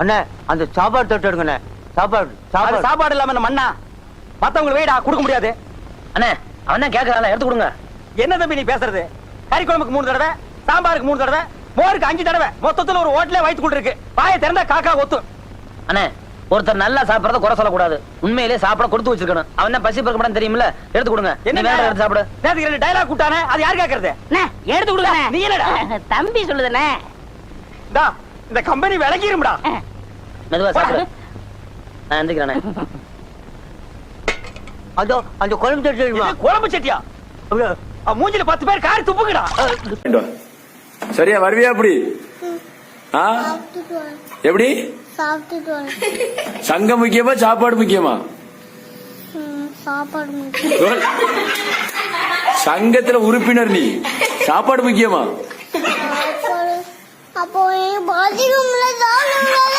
அண்ணே அந்த சாப்பாடு தொட்டு எடுங்கண்ணே. சாப்பாடு சாப்பாடு. சாப்பாடு இல்லாம இந்த மண்ணா மத்தவங்க வெயிடா கொடுக்க முடியாது. அண்ணே அவன் தான் கேட்கறான் எடுத்து கொடுங்க. என்ன தம்பி நீ பேசுறது? கறி குழம்புக்கு மூணு தடவை சாம்பாருக்கு மூணு தடவை மோருக்கு அஞ்சு தடவை. மொத்தத்துல ஒரு ஹோட்டலே வயிற்று கொண்டு இருக்கு வாயை திறந்தா காக்கா ஒத்து. அண்ணே ஒருத்தர் நல்லா சாப்பிடறத குறை சொல்லக்கூடாது. உண்மையிலே சாப்பிட கொடுத்து வச்சிருக்கணும். அவன் தான் பசி பறக்க தெரியுமில்ல? எடுத்து கொடுங்க. என்ன வேற எடுத்து சாப்பிடு? நேத்துக்கு ரெண்டு டைலாக் கூட்டானே அது யார் கேக்குறது? அண்ணே, எடுத்து கொடுங்க நீ என்னடா? தம்பி சொல்லுதுண்ணே டா இந்த கம்பெனி விளங்கிரும்டா மெதுவா சாப்பிடு. நான் எந்திரிக்கிறேண்ணே அதோ அந்த குழம்பு எடுமா குழம்பு சட்டியா? மூஞ்சில பத்து பேர் காரி துப்புங்கடா சரியா வருவியா அப்படி ஆ? எப்படி? சங்கம் முக்கியமா சாப்பாடு முக்கியமா. சங்கத்துல உறுப்பினர் நீ. சாப்பாடு முக்கியமா? அப்போ பாத்ரூம்ல தான்